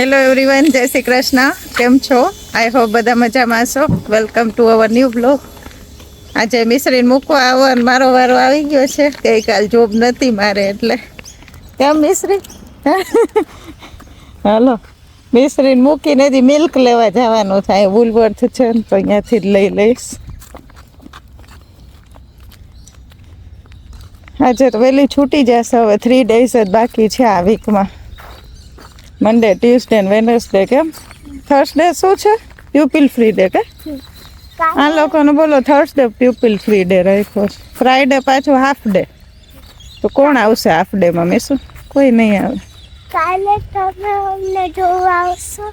Hello everyone જય શ્રી કૃષ્ણ કેમ છો આઈ હોપ બધા મજામાં છો. Welcome to our new blog આજે મિશ્રીને મૂકવા આવવાનો મારો વારો આવી ગયો છે. ગઈકાલ જોબ નથી મારે એટલે. કેમ મિશ્રી? હાલો. મિશ્રીને મૂકીને હજી મિલ્ક લેવા જવાનું થાય. વુલવર્થ છે ને તો અહીંયાથી જ લઈ લઈશ. આજે તો વહેલી છૂટી જશે. હવે થ્રી ડેઝ જ બાકી છે આ વીકમાં મંડે ટ્યુઝડે વેનસડે કેમ? થર્સડે શું છે? પ્યુપિલ ફ્રી ડે કે? આ લોકોને બોલો થર્સડે પ્યુપિલ ફ્રી ડે રાખ્યો છે. ફ્રાઈડે પાછું હાફ ડે તો કોણ આવશે હાફ ડેમાં મેં શું કોઈ નહીં આવે. કાલે તમે અમને જોવા આવશો?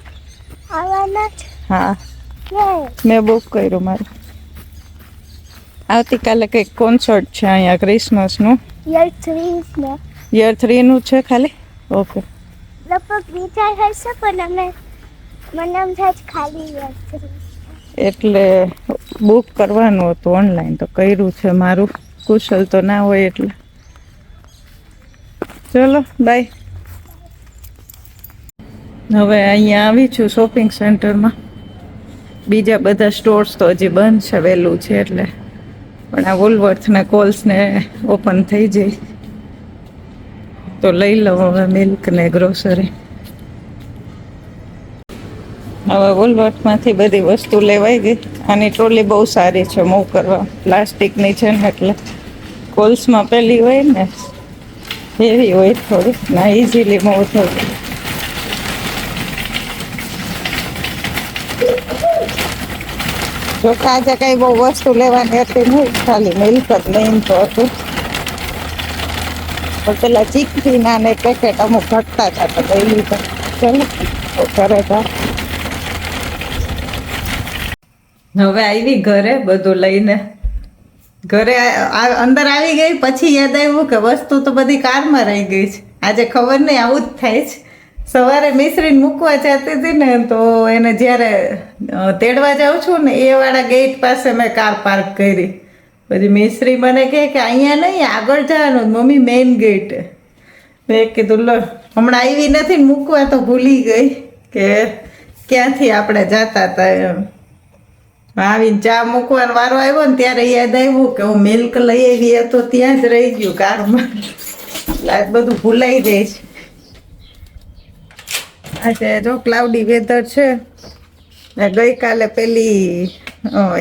આવવાના હા. મેં બુક કર્યું મારું. આવતીકાલે કંઈક કોન્સર્ટ છે અહીંયા ક્રિસમસનું યર થ્રીઝ યર થ્રીનું છે ખાલી? ઓકે લગભગ વિચાર હશે, પણ અમે મને એમ ખાલી એટલે બુક કરવાનું હતું ઓનલાઈન તો કર્યું છે મારું. કુશલ તો ના હોય એટલે. ચલો બાય હવે અહીંયા આવી છું શોપિંગ સેન્ટરમાં બીજા બધા સ્ટોર્સ તો હજી બંધ છે, વહેલું છે એટલે. પણ આ વોલવર્થના કોલ્સને ઓપન થઈ જાય. તો લઈ લઉં હવે મિલ્ક ને ગ્રોસરી હવે વોલવર્ટમાંથી બધી વસ્તુ લેવાઈ ગઈ. આની ટ્રોલી બહુ સારી છે મૂવ કરવા. પ્લાસ્ટિકની છે ને એટલે કોલ્સમાં પેલી હોય ને હેવી હોય થોડી. ના ઇઝીલી મૂવ થઈ જો આજે કંઈ બહુ વસ્તુ લેવાની હતી નહીં, ખાલી મિલ્ક જ લઈને તો હતું. પણ પેલા ચીકથી ના પેકેટ અમુક ઘટતા હતા તો લઈ લીધા ચલો, તો હવે આવી ઘરે બધું લઈને. ઘરે અંદર આવી ગઈ, પછી યાદ આવ્યું કે વસ્તુ તો બધી કારમાં રહી ગઈ છે. આજે ખબર નહીં, આવું જ થાય છે. સવારે મિશ્રીને મૂકવા જતી હતી ને, તો એને જ્યારે તેડવા જાઉં છું ને, એ વાળા ગેટ પાસે મેં કાર પાર્ક કરી. પછી મિસ્ત્રી મને કહે કે અહીંયા નહીં, આગળ જવાનું મમ્મી મેઇન ગેટ મેં કીધું, લો, હમણાં આવી નથી મૂકવા તો ભૂલી ગઈ કે ક્યાંથી આપણે જતા હતા એમ. આવીને ચા મૂકવાનો વારો આવ્યો ને ત્યારે યાદ આવ્યું કે હું મિલ્ક લઈ આવી તો ત્યાં જ રહી ગયું કારમાં. એટલે બધું ભૂલાઈ જાય છે. આજે જો ક્લાઉડી વેધર છે ગઈકાલે પેલી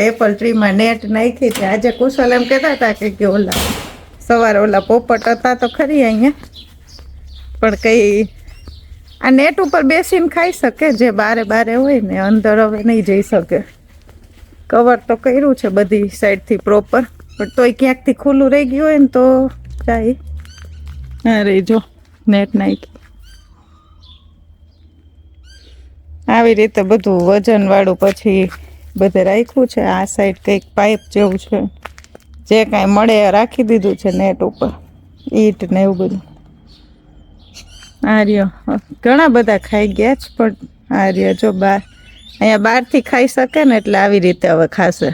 એપલ ટ્રીમાં નેટ નાખી હતી. આજે કુશલ એમ કહેતા હતા કે કે ઓલા, સવારે ઓલા પોપટ હતા તો ખરી અહીંયા. પણ કંઈ આ નેટ ઉપર બેસીને ખાઈ શકે, જે બારે બારે હોય ને અંદર હવે નહીં જઈ શકે. કવર તો કર્યું છે બધી સાઈડથી પ્રોપર પણ તોય ક્યાંકથી ખુલ્લું રહી ગયું હોય ને તો જાય. હા, રહી જો નેટ નાખી. આવી રીતે બધું વજનવાળું પછી બધે રાખ્યું છે. આ સાઈડ કંઈક પાઇપ જેવું છે. જે કાંઈ મળે રાખી દીધું છે નેટ ઉપર. ઈટ ને એવું બધું. આર્યો, ઘણા બધા ખાઈ ગયા છે પણ આર્યો જો બાર અહીંયા બહારથી ખાઈ શકે ને એટલે આવી રીતે હવે ખાશે.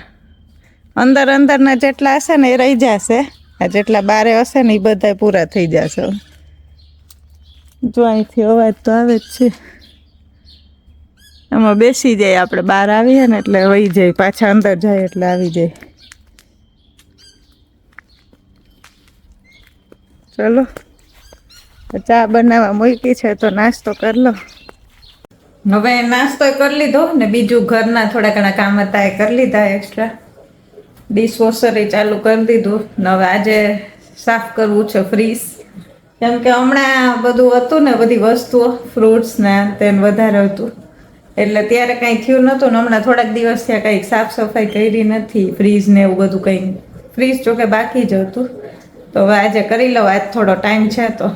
અંદર અંદરના જેટલા હશે ને એ રહી જશે. આ જેટલા બારે હશે ને એ બધા પૂરા થઈ જશે. જો અહીંથી અવાજ તો આવે જ છે. આમાં બેસી જાય, આપણે બહાર આવીએ ને એટલે વહી જાય, પાછા અંદર જાય એટલે આવી જાય. ચલો ચા બનાવવા મૂકી છે તો નાસ્તો કરી લો. હવે નાસ્તો કરી લીધો ને બીજું ઘરના થોડા ઘણા કામ હતા એ કરી લીધા એક્સ્ટ્રા ડિશવોશર એ ચાલુ કરી દીધું ને હવે આજે સાફ કરવું છે ફ્રીઝ કેમ કે હમણાં બધું હતું ને બધી વસ્તુઓ ફ્રૂટ્સ ને તેને વધારે હતું. એટલે ત્યારે કાંઈ થયું નહોતું ને હમણાં થોડાક દિવસ થયા કંઈક સાફ સફાઈ કરી નથી ફ્રીજ ને એવું બધું કંઈ ફ્રીજ જોકે બાકી જ હતું. તો હવે આજે કરી લઉં, આજ થોડો ટાઈમ છે તો.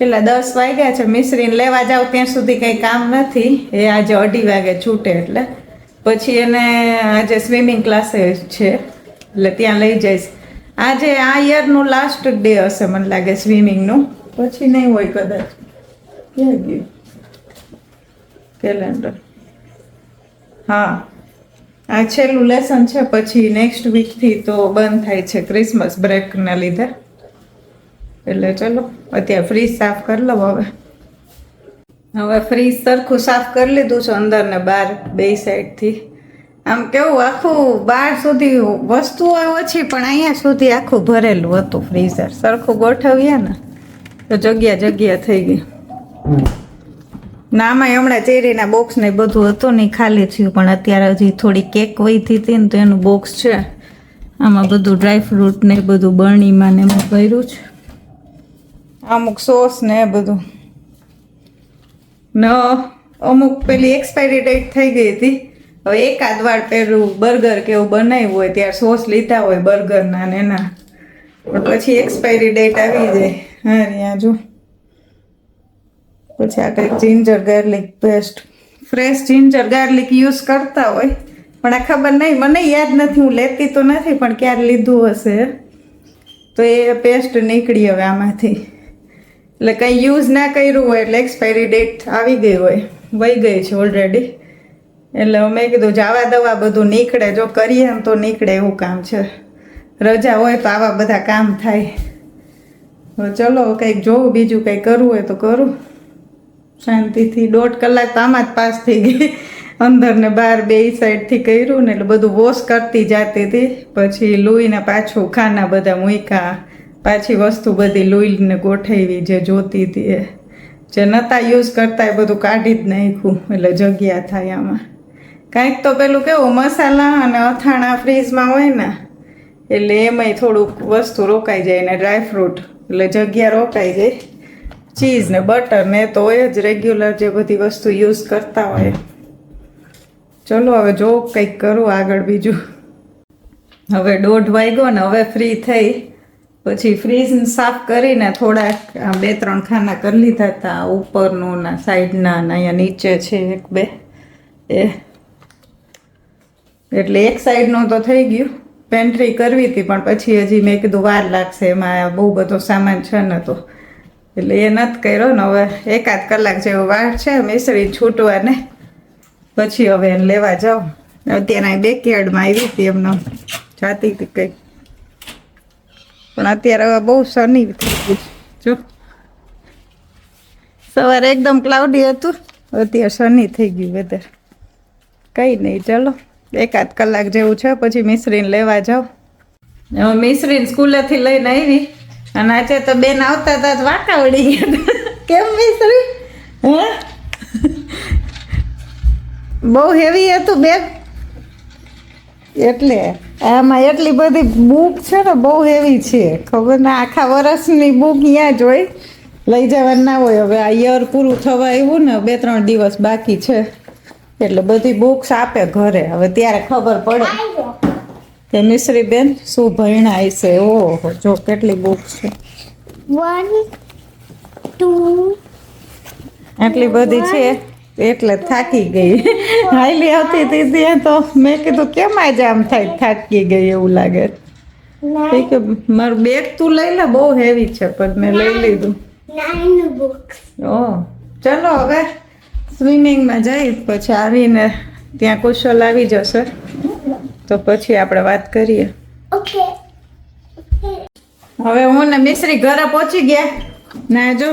પેલા દસ વાગ્યા છે, મિશ્રીને લેવા જાવ ત્યાં સુધી કંઈ કામ નથી. એ આજે અઢી વાગે છૂટે એટલે. પછી એને આજે સ્વિમિંગ ક્લાસે છે, એટલે ત્યાં લઈ જઈશ. આજે આ યરનું લાસ્ટ ડે હશે, મને લાગે સ્વિમિંગનું પછી નહીં હોય કદાચ. ક્યાં ગયું? કેલેન્ડર. હા, આ છેલ્લું લેસન છે, પછી નેક્સ્ટ વીકથી તો બંધ થાય છે ક્રિસમસ બ્રેકના લીધે. એટલે ચલો, અત્યારે ફ્રીજ સાફ કરી લઉં હવે. હવે ફ્રીજ સરખું સાફ કરી લીધું છે, અંદર ને બહાર, બે સાઈડથી આમ કેવું, આખું બહાર સુધી વસ્તુઓ ઓછી, પણ અહીંયા સુધી આખું ભરેલું હતું ફ્રીઝર સરખું ગોઠવીએ ને, તો જગ્યા જગ્યા થઈ ગઈ. નામાં હમણાં ચેરીના બોક્સ ને બધું હતું નહીં, ખાલી થયું. પણ અત્યારે હજી થોડી કેક વહીથી હતી ને તો એનું બોક્સ છે. આમાં બધું ડ્રાયફ્રૂટ ને બધું બરણીમાં ને એમાં કર્યું છે. અમુક સોસ ને બધું. ન અમુક પેલી એક્સપાયરી ડેટ થઈ ગઈ હતી. હવે એકાદ વાર પેલું બર્ગર કે એવું બનાવ્યું હોય ત્યારે સોસ લીધા હોય બર્ગરના ને એના. પણ પછી એક્સપાયરી ડેટ આવી જાય. હા ત્યાં જો પછી આ કંઈક ginger garlic paste fresh ginger garlic use કરતા હોય, પણ આ ખબર નહીં. મને યાદ નથી, હું લેતી તો નથી, પણ ક્યારે લીધું હશે. તો એ પેસ્ટ નીકળી હવે આમાંથી. એટલે કંઈ યુઝ ના કર્યું હોય, એટલે એક્સપાયરી ડેટ આવી ગઈ હોય. વહી ગઈ છે ઓલરેડી એટલે મેં કીધું, જાવા દવા બધું નીકળે. જો કરીએ ને તો નીકળે એવું કામ છે. રજા હોય તો આવા બધા કામ થાય. ચલો કંઈક જોવું, બીજું કંઈ કરવું હોય તો કરું. શાંતિથી દોઢ કલાક તો આમાં જ પાસ થઈ ગઈ. અંદર ને બહાર બે સાઈડથી કર્યું ને એટલે બધું વોશ કરતી જાતી હતી. પછી લુઈને પાછું ખાના બધા મૂક્યા. પાછી વસ્તુ બધી લુઈને ગોઠવી જે જોતી હતી જે નહોતા યુઝ કરતા એ બધું કાઢી જ નાખ્યું એટલે જગ્યા થાય આમાં. કાંઈક તો પેલું કેવું મસાલા અને અથાણા ફ્રીજમાં હોય ને, એટલે એમાંય થોડુંક વસ્તુ રોકાઈ જાય ને ડ્રાયફ્રૂટ એટલે જગ્યા રોકાઈ જાય ચીઝ ને બટર ને તો હોય જ રેગ્યુલર જે બધી વસ્તુ યુઝ કરતા હોય. ચલો હવે જો કંઈક કરું આગળ બીજું. હવે દોઢ વાગ્યો ને હવે ફ્રી થઈ. પછી ફ્રીઝને સાફ કરીને થોડાક બે ત્રણ ખાના કરી લીધા હતા ઉપરનું ના સાઈડના ને અહીંયા નીચે છે એક બે. એ. એટલે એક સાઈડનું તો થઈ ગયું. પેન્ટ્રી કરવી હતી પણ પછી હજી મેં કીધું વાર લાગશે. એમાં બહુ બધો સામાન છે ને તો. એટલે એ નથી કર્યો ને હવે એકાદ કલાક જેવો વાર છે મિસરી છૂટવાને. પછી હવે એને લેવા જાઉં. અત્યારે અહીં બેકયાર્ડમાં આવી હતી એમને જાતી હતી કંઈક. પણ અત્યારે હવે બહુ સની થઈ ગઈ જો. સવારે એકદમ ક્લાઉડી હતું. અત્યારે સની થઈ ગયું વેધર કંઈ નહીં, ચલો. એકાદ કલાક જેવું છે, પછી મિશ્રીને લેવા જાઉં. હવે મિશ્રીને સ્કૂલેથી લઈને આવી. અને આજે તો બેન આવતા હતા જ વાંકા વળી ગયા કેમ મિસ્ત્રી હે? બહુ હેવી હતું બેગ એટલે આમાં એટલી બધી બુક છે ને, બહુ હેવી છે. ખબર ના, આખા વર્ષની બુક ત્યાં જ હોય. લઈ જવાનું ના હોય. હવે આ યર પૂરું થવા આવ્યું ને, બે ત્રણ દિવસ બાકી છે. એટલે બધી બુક્સ આપે ઘરે. હવે ત્યારે ખબર પડે. કે મિશ્રી બેન શું ભણાય છે? ઓહો જો કેટલી બુક છે. વન ટુ આટલી બધી છે? એટલે થાકી ગઈ. હાઈલી આવતી હતી ત્યાં તો મેં કીધું કેમ આજે આમ થાય? થાકી ગઈ એવું લાગે. કે મારું બેગ તું લઈ લે બહુ હેવી છે પણ મેં લઈ લીધું. ઓ ચલો હવે સ્વિમિંગમાં જઈ પછી આવીને ત્યાં કુશલ આવી જશે. તો પછી આપણે વાત કરીએ. ઓકે હવે હું ને મિશ્રી ઘરે પહોંચી ગયા. ના જો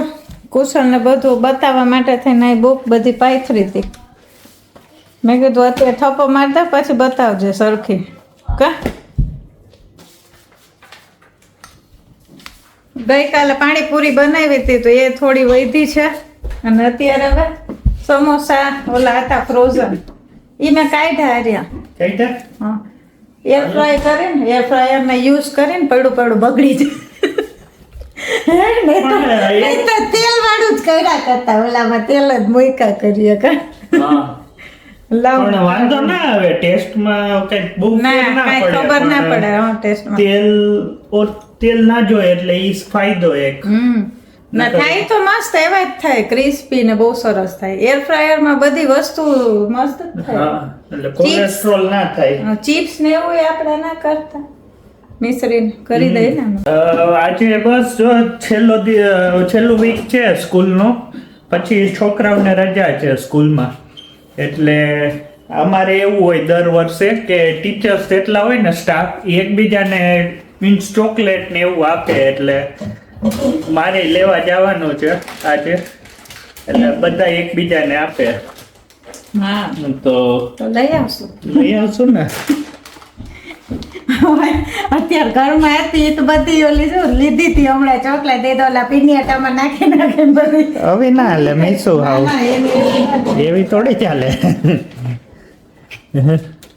કુશલને બધું બતાવવા માટે થઈને આ બુક બધી પાથરી હતી. મેં કીધું અત્યારે થપ્પો મારતા પછી બતાવજે સરખી. કા? ગઈકાલે પાણીપુરી બનાવી હતી તો એ થોડી વધી છે. અને અત્યારે હવે સમોસા ઓલા હતા ફ્રોઝન એ મેં કાઢ્યા રહ્યા. હા. એર ફ્રાય કરીને એર ફ્રાયરને યુઝ કરીને પડું પડું બગડી જાય. નહીં તો- તેલ વાળું જ કર્યા કરતા ઓલામાં તેલ જ મૂક્યા કરીએ કા. વાંધો ના આવે ટેસ્ટમાં કઈ બહુ ના ના ખબર ના પડે હા ટેસ્ટમાં. તેલ તેલ ના જોઈએ એટલે ઈ ફાયદો એક. હમ. ના થાય તો મસ્ત એવા જ થાય ક્રિસ્પી ને બહુ સરસ થાય. એર ફ્રાયરમાં બધી વસ્તુ મસ્ત જ થાય. એટલે કોલેસ્ટ્રોલ ના થાય. ચિપ્સ ને એવું આપણે ના કરતા. મિશ્રીને કરી દઈએ ને આજે બસ જો છેલ્લો છેલ્લું વીક છે સ્કૂલનો. પછી છોકરાઓને રજા છે સ્કૂલમાં. એટલે અમારે એવું હોય દર વર્ષે કે ટીચર્સ જેટલા હોય ને સ્ટાફ એકબીજાને મીન્સ ચોકલેટ ને એવું આપે એટલે મારે લેવા જવાનું છે આજે. એટલે બધા એકબીજાને આપે. તો તો લઈ આવશું. લઈ આવશું ને? અત્યારે ઘરમાં હતી તો બધી ઓલી શું લીધી હતી હમણાં ચોકલેટ દે દો ઓલા પિનિયાટામાં નાખી નાખી બધી. હવે ના હાલે મેં શું હાવ. એવી થોડી ચાલે.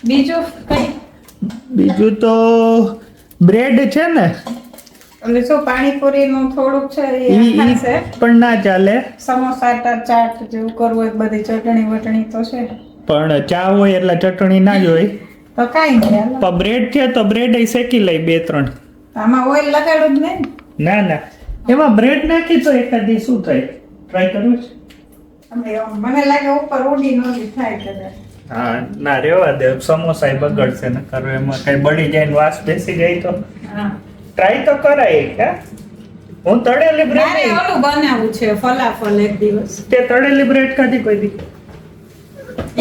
બીજું કઈ? બીજું તો બ્રેડ છે ને? ઓલું શું પાણીપુરી નું થોડુંક છે એ ઈ પણ ના ચાલે. સમોસા ચાટ જેવું કરવું હોય બધી ચટણી વટણી તો છે. પણ ચા હોય એટલે ચટણી ના જોઈ તો કાંઈ નહીં. પણ બ્રેડ છે તો બ્રેડ એ શેકી લઈ બે ત્રણ. આમાં ઓઇલ લગાડું જ નહીં ના? ના એમાં બ્રેડ નાખી તો એકાદી શું થાય? ટ્રાય કરું છે? મને લાગે ઉપર ઉડી નોડી થાય કદાચ. હા ના રેવા દે. સમોસા બગડશે ને કરો એમાં કઈ બળી જાય ને વાસ બેસી જાય તો. હા. ટ્રાય તો કરાય કે હું? તળેલી બ્રેડ મારે ઓલું બનાવવું છે ફલાફલ એક દિવસ. તે તળેલી બ્રેડ કાઢી કોઈ દી?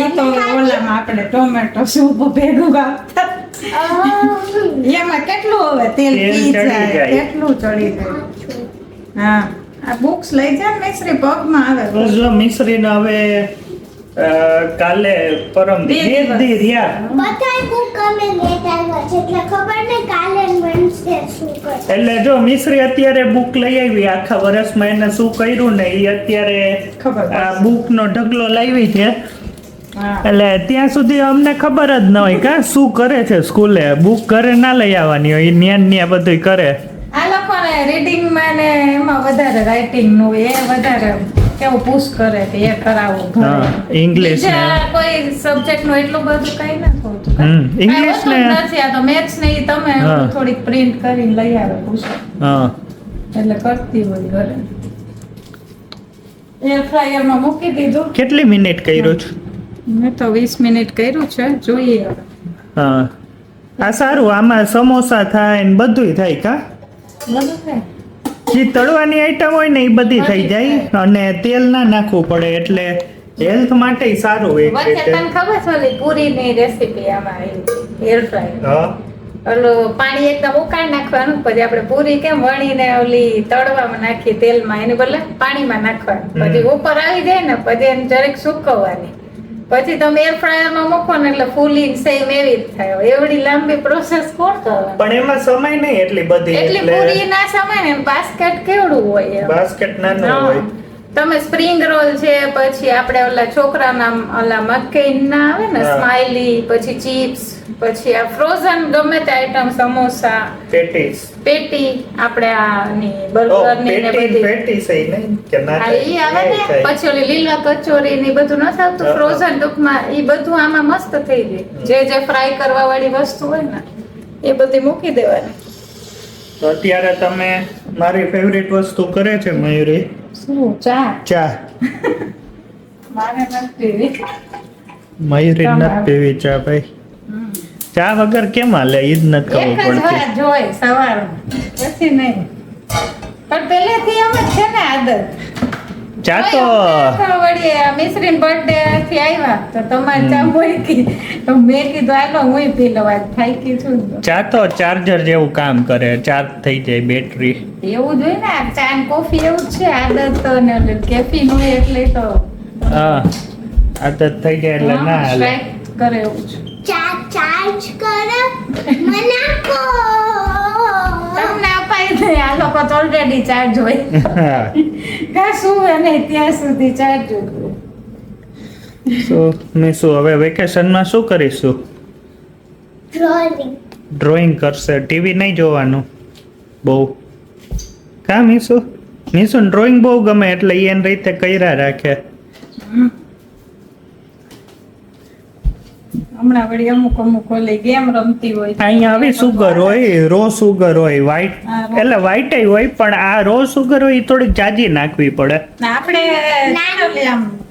એ તો ઓલામાં આપણે ટોમેટો સૂપ ભેગું આવતા એમાં કેટલું હવે તેલ પી ચડી જાય. કેટલું ચડી જાય? હા. આ બુક્સ લઈ જાય મિશ્રી પગમાં આવે જો મિશ્રી ને હવે કાલે પરમ બે. દી રહ્યા. બધાય બુક અમે આવ્યા છે એટલે ખબર નહીં કાલે એટલે જો મિશ્રી અત્યારે બુક લઈ આવી આખા વર્ષમાં એને શું કર્યું ને એ અત્યારે આ બુક નો ઢગલો લાવી છે. એટલે ત્યાં સુધી અમને ખબર જ ન હોય કા શું કરે છે સ્કૂલે. બુક ઘરે ના લઈ આવવાની હોય ન્યા ન્યા બધું કરે. આ લોકોને રીડિંગમાં ને એમાં વધારે રાઇટિંગનું એ વધારે કેવું પુશ કરે કે એ કરાવો. ઇંગ્લિશ ને. કોઈ સબ્જેક્ટનું એટલું બધું કઈ ના હોતું હમ, જ ને- નથી આ તો મેથ્સ ને તમે થોડીક પ્રિન્ટ કરીને લઈ આવે હા. એટલે કરતી હોય ઘરે. એર ફ્રાયરમાં મૂકી દીધું. કેટલી મિનિટ કર્યું છે? મેં તો વીસ મિનિટ કર્યું છે જોઈએ હવે. હા. આ સારું આમાં સમોસા થાય ને બધુંય થાય કા? બધું થાય. જે તળવાની આઈટમ હોય ને એ બધી થઈ જાય. અને તેલ ના નાખવું પડે એટલે હેલ્થ માટે સારું હોય એક રીતે તને ખબર છે ઓલી પૂરીની રેસીપી આમાં આવી એર ફ્રાય હા. ઓલું પાણી એકદમ ઉકાળી નાખવાનું પછી આપણે પૂરી કેમ વણીને ઓલી તળવામાં નાખી તેલમાં એને બદલે પાણીમાં નાખવાનું. પછી ઉપર આવી જાય ને પછી એને જરીક સુકવવાની. પછી તમે એર ફ્રાયરમાં મૂકો ને એટલે ફૂલી સેમ એવી જ થાય. એવડી લાંબી પ્રોસેસ કોણ પણ એમાં સમય નહીં એટલી બધી એટલી પૂરી ના સમય ને બાસ્કેટ કેવડું હોય બાસ્કેટ નાનું હોય. તમે સ્પ્રિંગ રોલ છે પછી આપણે ઓલા છોકરાના ઓલા મકેઈન ના આવે ને. સ્માઈલી પછી ચિપ્સ પછી આ ફ્રોઝન ગમે તે આઈટમ સમોસા પેટીસ. પેટી આપણે આની બર્ગરની ને બધી. પેટી એ ને કે ના હા ઈ આવે ને પછી ઓલી લીલા કચોરી ને બધું ન આવતું ફ્રોઝન ટૂંકમાં ઈ બધું આમાં મસ્ત થઈ જાય. જે જે ફ્રાય કરવા વાળી વસ્તુ હોય ને એ બધી મૂકી દેવાની. તો અત્યારે તમે મારી ફેવરિટ વસ્તુ કરે છે મયુરી? શું ચા? ચા. મારે નથી મયુરી તમારે. નથી પીવી ચા ભાઈ. ચા વગર કેમ હાલે? ઈ જ નથી ખબર પડતી. વાર સવાર પછી નહીં. પણ પહેલેથી એમ જ છે ને આદત. ચા તો વળી મિશ્રીન બર્થડે થી આવ્યા તો તમારે ચા મૂકી. તો મેં કીધું હાલો હું પી લઉં. આજ થાકી છું. ચા તો ચાર્જર જેવું કામ કરે. ચાર્જ થઈ જાય બેટરી એવું જોઈએ ને ચા ને કોફી એવું જ છે. આદત તો ને કેફીન હોય એટલે તો હા. આદત થઈ જાય એટલે ના હાલે. કરે એવું છે ચાર્જ કરે મને આપો. તમને અપાય નહીં આ લોકો તો ઓલરેડી ચાર્જ હોય. કાં શું અને ત્યાં સુધી ચાર્જ સો તો મેં શું હવે વેકેશનમાં શું કરીશું? ડ્રોઈંગ ડ્રોઈંગ કરશે. ટીવી નહીં જોવાનું. બહુ. કા મીસુ? મીસુ ડ્રોઈંગ બહુ ગમે એટલે એ એની રીતે કર્યા રાખે. હમણાં વળી અમુક અમુક ઓલી ગેમ રમતી હોય અહીંયા આવી સુગર હોય રો સુગર હોય વ્હાઈટ એટલે વ્હાઈટ હોય પણ આ રો સુગર હોય એ થોડીક જાજી નાખવી પડે. આપણે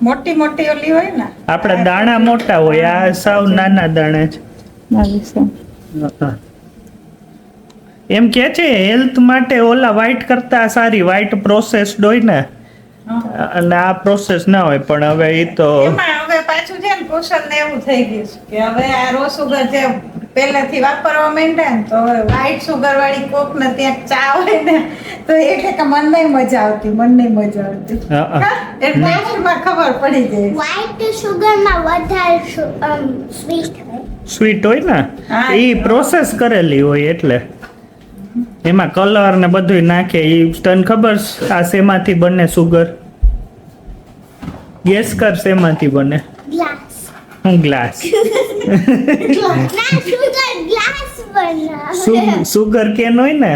મોટી મોટી ઓલી હોય ને આપણા દાણા મોટા હોય આ સાવ નાના દાણા છે. એમ કે છે હેલ્થ માટે ઓલા વ્હાઈટ કરતા સારી વ્હાઈટ પ્રોસેસ્ડ હોય ને અને આ પ્રોસેસ ના હોય પણ હવે એ તો છે ને એવું થઈ ગયું છે કે હવે આ રો સુગર જે પહેલાથી વાપરવા માંડ્યા ને તો વ્હાઈટ સુગર વાળી કોક ને ત્યાં ચા હોય ને તો એટલે કે મને મજા આવતી મને મજા આવતી. એટલે આખરમાં ખબર પડી જાય વ્હાઈટ સુગરમાં વધારે સ્વીટ હોય. સ્વીટ હોય ને? એ પ્રોસેસ કરેલી હોય એટલે. એમાં કલર ને બધું નાખે એ તને ખબર છે આ શેમાંથી બને સુગર ગેસ કર શેમાંથી બને? ગ્લાસ સુગર ગ્લાસ બનાવે સુગર કેન હોય ને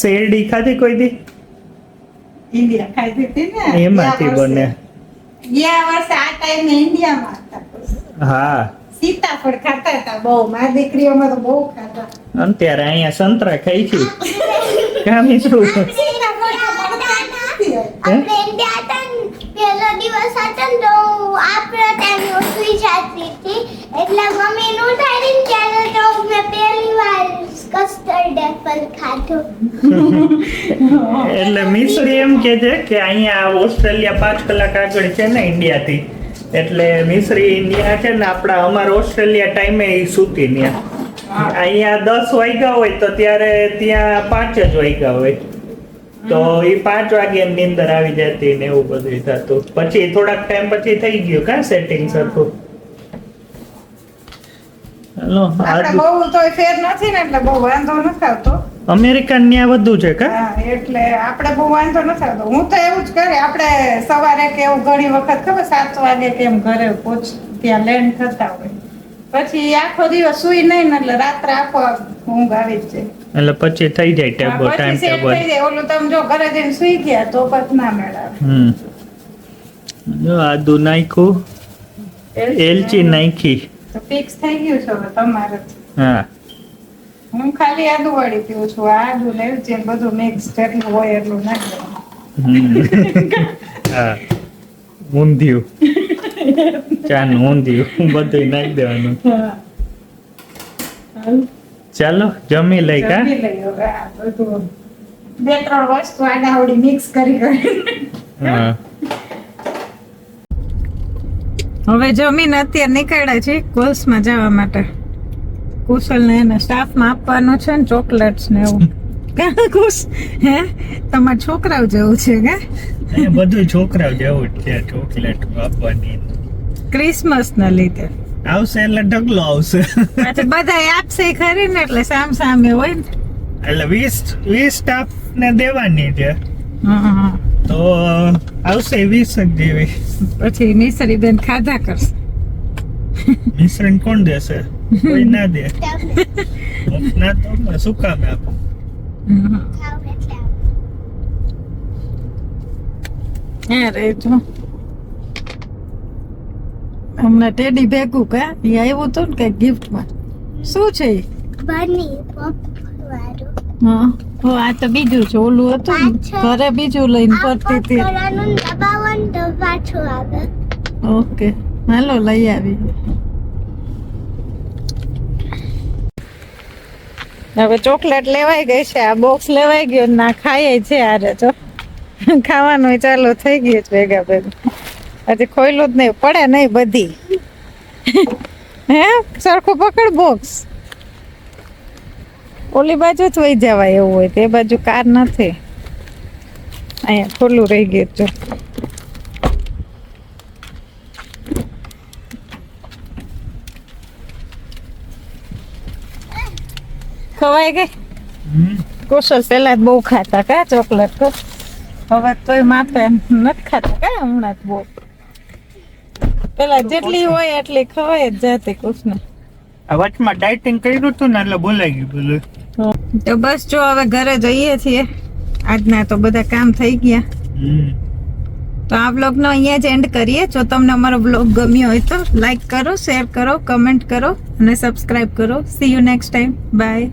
શેરડી ખાધી કોઈ દી? ઇન્ડિયા ખાધી દીધી ને? એમાંથી બને વર્ષે. ગયા વર્ષે આ ટાઈમે ઇન્ડિયામાં હતા. હા. સીતાફળ ખાતા હતા બહુ. મારી દીકરીઓમાં તો બહુ ખાતા અત્યારે અહીંયા સંતરા ખાઈ છે. કામી શું. આપણે ઇન્ડિયા હતા ને પહેલો દિવસ હતો ને તો આપણે ત્યાં સુઈ જતી હતી. એટલે મમ્મી નું થાય ને ત્યારે તો મેં પહેલી વાર કસ્ટર્ડ એપલ ખાધો. એટલે મિસરી એમ કે છે કે અહીંયા ઓસ્ટ્રેલિયા પાંચ કલાક આગળ છે ને ઇન્ડિયાથી. એટલે મિસરી ઇન્ડિયા છે ને આપણા અમારા ઓસ્ટ્રેલિયા ટાઈમે એ સૂતી ત્યાં. અહીંયા દસ વાગ્યા હોય તો ત્યારે ત્યાં પાંચ જ વાગ્યા હોય. તો એ પાંચ વાગે એમની અંદર આવી જતી ને એવું બધું થતું. પછી થોડાક ટાઈમ પછી થઈ ગયું કા સેટિંગ સરખું. હાલો બહુ તો ફેર નથી ને એટલે બહુ વાંધો નથી આવતો. અમેરિકન ત્યાં વધુ છે કા? એટલે આપણે બહુ વાંધો નથી આવતો. હું તો એવું જ કરે આપણે સવારે કે એવું ઘણી વખત ખબર સાત વાગે કે એમ ઘરે પહોંચ ત્યાં લેન્ડ થતા હોય. પછી આખો દિવસ સુઈ નહીં ને એટલે રાત્રે આખો ઊંઘ આવી જ છે. એટલે પછી થઈ જાય ટેબલ ટાઈમ ટેબલ થઈ જાય. ઓલું તમે જો ઘરે જઈને સુઈ ગયા તો પછી ના મેળાવે. હમ. જો આદુ નાખ્યું. એલચી નાખી. તો ફિક્સ થઈ ગયું છે હવે તમારે. હા. હું ખાલી આદુ વાળી પીવું છું. આદુ ને એલચી ને બધું મિક્સ જેટલું હોય એટલું નાખી દેવાનું. હમ. હા. ઊંધિયું. ચાનું ઊંધિયું. બધું નાખી દેવાનું. હા. ચાલો જમી લઈ કા. બે ત્રણ વસ્તુ આડાવડી મિક્સ કરી કરી. હવે જમીન અત્યારે નીકળ્યા છે કોલ્સમાં જવા માટે. કુશલને સ્ટાફ સ્ટાફમાં આપવાનું છે ને ચોકલેટ્સ ને એવું. કાં કુશ? હે? તમારા છોકરાઓ જેવું છે કે? બધું છોકરાઓ જેવું જ છે ચોકલેટ આપવાની. ક્રિસમસ ના લીધે. આવશે એટલે ઢગલો આવશે. બધા આપશે ખરી ને એટલે સામ સામે હોય ને. એટલે વીસ વીસ સ્ટાફ ને દેવાની છે. તો આવશે વીસ જ જેવી. પછી મિસરી બેન ખાધા કરશે. મિશ્રણ કોણ દેશે? કોઈ ના દે. ના તો શું કામ આપો. હા. રે જો હમણાં ટેડી ભેગું કા? એ આવ્યું હતું ને કઈ ગિફ્ટમાં શું છે હા. હો આ તો બીજું છે ઓલું હતું ને. ઘરે બીજું લઈને પડતી ફરતી હતી. ઓકે. હાલો લઈ આવી. હવે ચોકલેટ લેવાઈ ગઈ છે આ બોક્સ લેવાઈ ગયો ના ખાઈએ છે આરે તો ખાવાનું ચાલુ થઈ ગયું છે ભેગા ભેગા. હજી ખોયલું જ નહીં પડે નહીં બધી. હે? સરખું પકડ બોક્સ ઓલી બાજુ જ વહી જવાય એવું હોય તે બાજુ કાર નથી. અહીંયા ખુલ્લું રહી ગયું જો ખવાય ગઈ. કુશલ પેલા બહુ ખાતા કા ચોકલેટ હવે તોય માથે નથી ખાતા કા હમણાં જ બહુ? પેલા જેટલી હોય એટલી ખવાય જ જાતે કૃષ્ણ. વચમાં ડાયટિંગ કર્યું હતું ને એટલે બોલાઈ ગયું બોલું તો બસ જો હવે ઘરે જઈએ છીએ. આજના તો બધા કામ થઈ ગયા. તો આ બ્લોગનો અહીંયા જ એન્ડ કરીએ. જો તમને અમારો બ્લોગ ગમ્યો હોય તો લાઈક કરો શેર કરો કમેન્ટ કરો અને સબસ્ક્રાઇબ કરો. See you next time bye